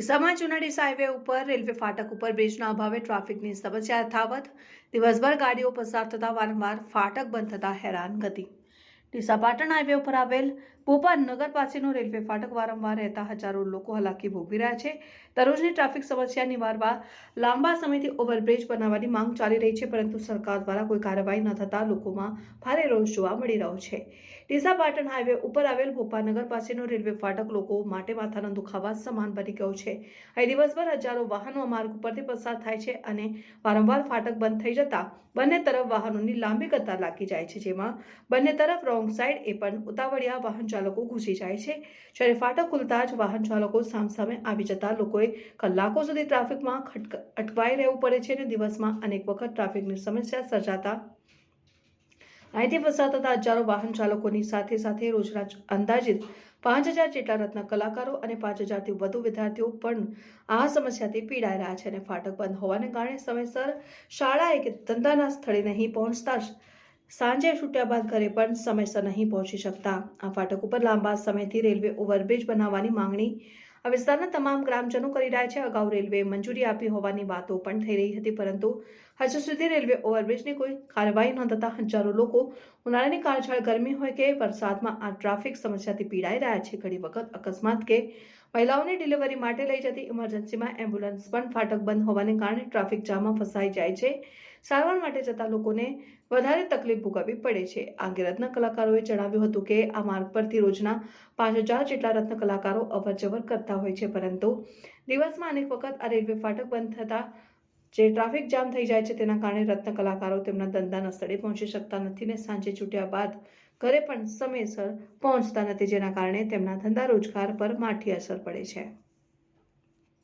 ડીસામાં ચુનાડીસ highway ઉપર, railway ફાટક ઉપર બ્રિજના અભાવે ટ્રાફિકની સમસ્યા યથાવત. દિવસભર ગાડીઓ પસાર થતા વારંવાર ફાટક બંધ થતા હેરાન ગતિ ડીસા પાટણ હાઈવે ઉપર આવેલ ભોપાલ નગર પાસેનો રેલવે ફાટક વારંવાર રહેતા હજારો લોકો હલાકી ભોગવી રહ્યા છે. દરરોજની ટ્રાફિક સમસ્યા નિવારવા લાંબા સમયથી ઓવરબ્રિજ બનાવવાની માંગ ચાલી રહી છે, પરંતુ સરકાર દ્વારા કોઈ કાર્યવાહી ન થતા લોકોમાં ભારે રોષ જોવા મળી રહ્યો છે. ડીસા પાટણ હાઈવે ઉપર આવેલ ભોપાલનગર પાસેનો રેલવે ફાટક લોકો માટે માથાના દુખાવા સમાન બની ગયો છે. અહીં દિવસભર હજારો વાહનો માર્ગ ઉપરથી પસાર થાય છે અને વારંવાર ફાટક બંધ થઈ જતા બંને તરફ વાહનોની લાંબી કતાર લાગી જાય છે, જેમાં બંને તરફ રોંગ સાઈડ એ પણ ઉતાવળિયા વાહન ચાલકો ઘૂસી જાય છે. જ્યારે ફાટક ખુલતા જ વાહન ચાલકો સામસામે આવી જતા લોકોએ કલાકો સુધી ટ્રાફિકમાં અટવાઈ રહેવું પડે છે અને દિવસમાં અનેક વખત ટ્રાફિકની સમસ્યા સર્જાતા અહીંથી પસાર થતા હજારો વાહન ચાલકોની સાથે સાથે રોજના અંદાજિત પાંચ હજાર જેટલા રત્ન કલાકારો અને પાંચ હજારથી વધુ વિદ્યાર્થીઓ પણ આ સમસ્યાથી પીડાઈ રહ્યા છે અને ફાટક બંધ હોવાને કારણે સમયસર શાળાએ કે ધંધાના સ્થળે નહીં પહોંચતા જ સાંજે છૂટ્યા બાદ ઘરે પણ સમયસર નહીં પહોંચી શકતા. આ ફાટક ઉપર લાંબા સમયથી રેલવે ઓવરબ્રિજ બનાવવાની માંગણી આ વિસ્તારના તમામ ગ્રામજનો કરી રહ્યા છે. અગાઉ રેલવે મંજૂરી આપી હોવાની વાતો પણ થઈ રહી હતી, પરંતુ હજુ સુધી રેલવે ઓવરબ્રિજની કોઈ કાર્યવાહી ન થતા હજારો લોકો ઉનાળાની કાળઝાળ ગરમી હોય કે વરસાદમાં આ ટ્રાફિક સમસ્યાથી પીડાઈ રહ્યા છે ઘણી વખત અકસ્માત કે મહિલાઓની ડિલિવરી માટે લઈ જતી ઇમરજન્સીમાં એમ્બ્યુલન્સ પણ ફાટક બંધ હોવાને કારણે ટ્રાફિક જામમાં ફસાઈ જાય છે સારવાર માટે જતા લોકોને વધારે તકલીફ ભોગવવી પડે છે આંગે રત્ન કલાકારોએ જણાવ્યું હતું કે આ માર્ગ પરથી રોજના પાંચ હજાર જેટલા રત્ન કલાકારો અવરજવર કરતા હોય છે, પરંતુ દિવસમાં અનેક વખત આ રેલવે ફાટક બંધ થતા જે ટ્રાફિક જામ થઈ જાય છે તેના કારણે રત્ન કલાકારો તેમના ધંધાના સ્થળે પહોંચી શકતા નથી ને સાંજે છૂટ્યા બાદ ઘરે પણ સમયસર પહોંચતા નથી, જેના કારણે તેમના ધંધા રોજગાર પર માઠી અસર પડે છે.